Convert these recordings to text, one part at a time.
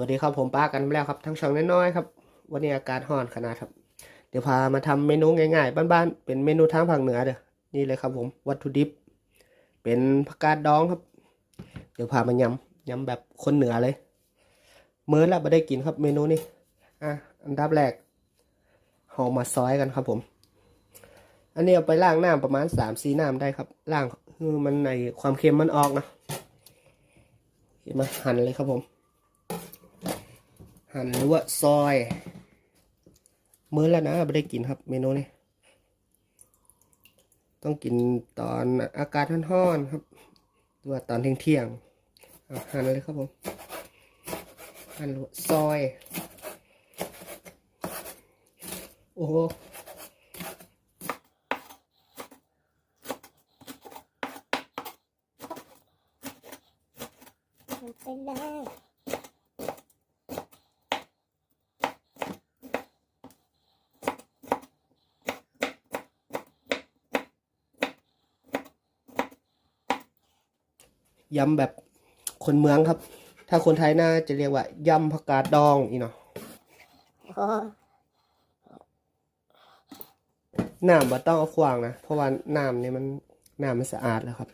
วัสดีครับผมป้ากันแล้วครับทั้งช่องน้อยๆครับวันนี้อากาศร้อนขนาดครับ เดี๋ยวพามาทำเมนูง่ายๆบ้านๆเป็นเมนูทางภาคเหนือเด้อนี่เลยครับผมวัตถุดิบ เป็นผักกาดดองครับ เดี๋ยวพามายำยำแบบคนเหนือเลยเมื่อแล้วไม่ได้กินครับเมนูนี้อะอันดับแรกเอมาซอยกันครับผม อันนี้เอาไปล้างน้ำประมาณสามสีน้ำได้ครับล้างคือมันในความเค็มมันออกนะมาหั่นเลยครับผม หั่นหรือว่าซอย มื้อแล้วนะไม่ได้กินครับ เมนูนี้ต้องกินตอนอากาศร้อนๆครับหรือว่าตอนเที่ยงๆเอาหั่นเลยครับผมหั่นหรือซอย โอ้โห มันเป็นได้ ยำแบบคนเมืองครับ ถ้าคนไทยน่าจะเรียกว่ายำผักกาดดองอีเนาะโอ้น้ำบ่ต้องเอาขวางนะ เพราะว่าน้ำนี่มันน้ำมันสะอาดแล้วครับ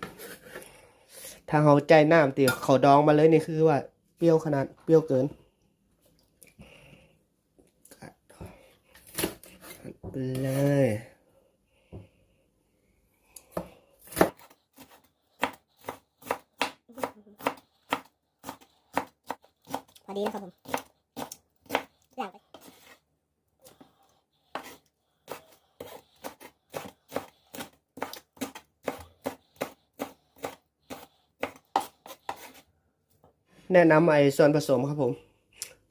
ถ้าเขาใจน้ำตีเขาดองมาเลยนี่คือว่าเปรี้ยวขนาดเปรี้ยวเกินไปเลย พ อดีนะครับผมอย่างไปแนะนำไอ้ส่วนผสมครับผม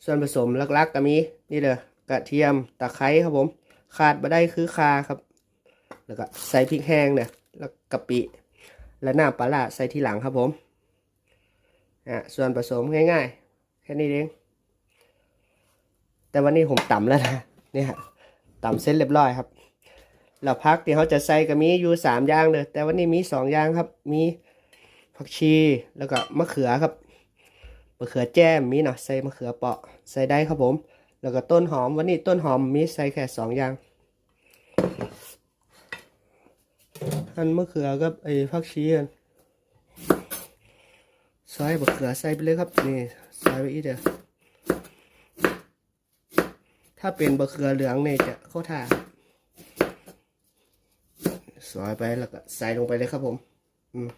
ส่วนผสมหลักๆก็มีนี่เลยกระเทียมตะไคร้ครับผม ขาดมาได้คือคาครับ แล้วก็ใส่พริกแห้งเนี่ยแล้วกะปิ และน้ำปลาใส่ทีหลังครับผมอะส่วนผสมง่าย ๆ ค่นี้เอง แต่วันนี้ผมต่ำแล้วนะเนี่ยต่ำเส้นเรียบร้อยครับแล้วพักที่เขาจะใส่ก็มีอยู่สามอย่างเลยแต่วันนี้มีสองอย่างครับ มีผักชีแล้วก็มะเขือครับมะเขือแจ้มมีเนาะใส่มะเขือเปาะใส่ได้ครับผม แล้วก็ต้นหอมวันนี้ต้นหอมมีใส่แค่สองอย่างหั่นมะเขือกับไอ้ผักชีกัน ซอยมะเขือใส่ไปเลยครับนี่ซอยไปอีกเดียวถ้าเป็นมะเขือเหลืองเนี่ยจะเข้าท่าซอยไปแล้วก็ใส่ลงไปเลยครับผม อืม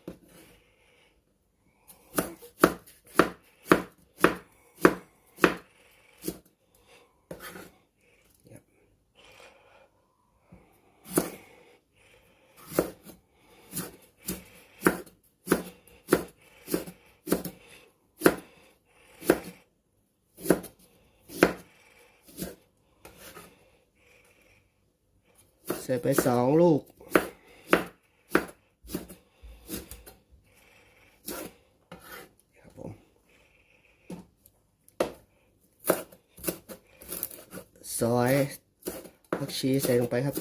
ใส่ไปสองลูก ครับผม ซอยผักชีใส่ลงไปครับ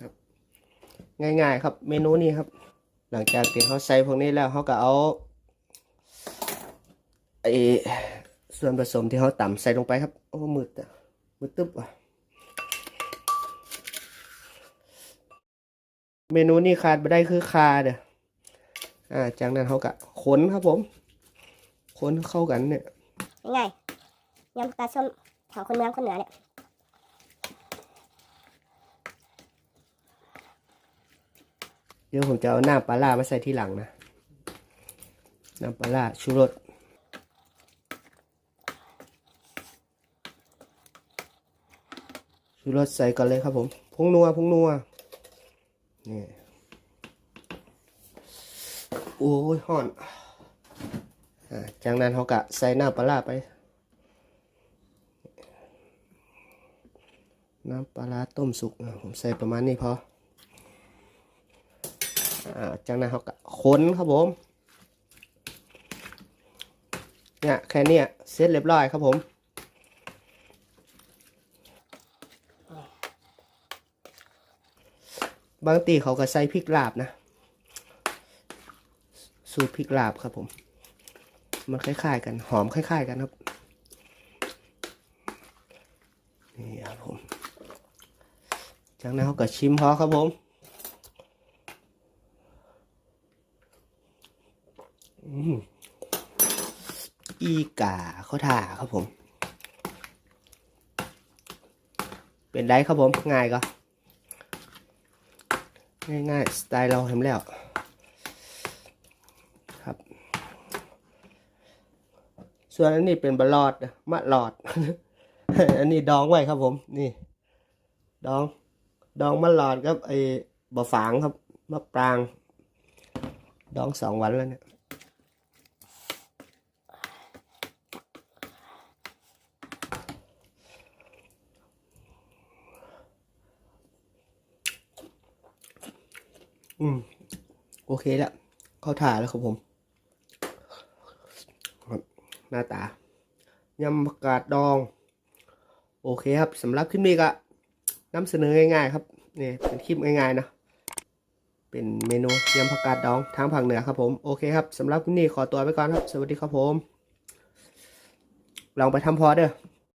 ครับ ง่ายๆ ครับเมนูนี้ครับ หลังจากที่เขาใส่พวกนี้แล้วเขาก็เอาไอส่วนผสมที่เขาต่ำใส่ลงไปครับ โอ้มืดอะมืดตึ๊บอะเมนูนี้ขาดไม่ได้คือคาเด้ออ่าจากนั้นเขาก็ขนครับผมขนเข้ากันเนี่ยง่ายยำปลาส้มแถวคนเมืองคนเหนือเนี่ย ดี๋ยวผมจะเอาน้ำปลาร้ามาใส่ที่หลังนะ น้ำปลาร้าชูรสชูรสใส่ก่อนเลยครับผมพงนัวพงนัวนี่โอ้ยห่อนอ่าจากนั้นเขากะใส่น้ำปลาร้าไป น้ำปลาร้าต้มสุกอะผมใส่ประมาณนี้พอ อ่าจากนั้นเขาก็ค้นครับผม เนี่ยแค่นี้เสร็จเรียบร้อยครับผมบางตีเขาก็ใส่พริกลาบนะ สูตรพริกลาบครับผม มันคล้ายๆกันหอมคล้ายๆกันครับนี่ครับผมจากนั้นเขาก็ชิมพอครับผม อืมอี กาเขาถ่าครับผม เป็นได้ครับผม ง่ายก็ ง่ายๆ สไตล์เราทำแล้วครับ ส่วนอันนี้เป็นบลอดนะมะลอด อันนี้ดองไว้ครับผม นี่ ดอง ดองมะลอดครับไอ้บะฝางครับมะปราง ดองสองวันแล้วเนี่ย อืม โอเคแล้ว เข้าถ่ายแล้วครับผมครับหน้าตายำผักกาดดอง โอเคครับสำหรับคลิปนี้ก็นำเสนอง่ายๆ ครับนี่เป็นคลิปง่ายๆนะเป็นเมนูยำผักกาดดองทางภาคเหนือครับผมโอเคครับสำหรับคลิปนี้ขอตัวไปก่อนครับ สวัสดีครับผม ลองไปทำพอเด้อ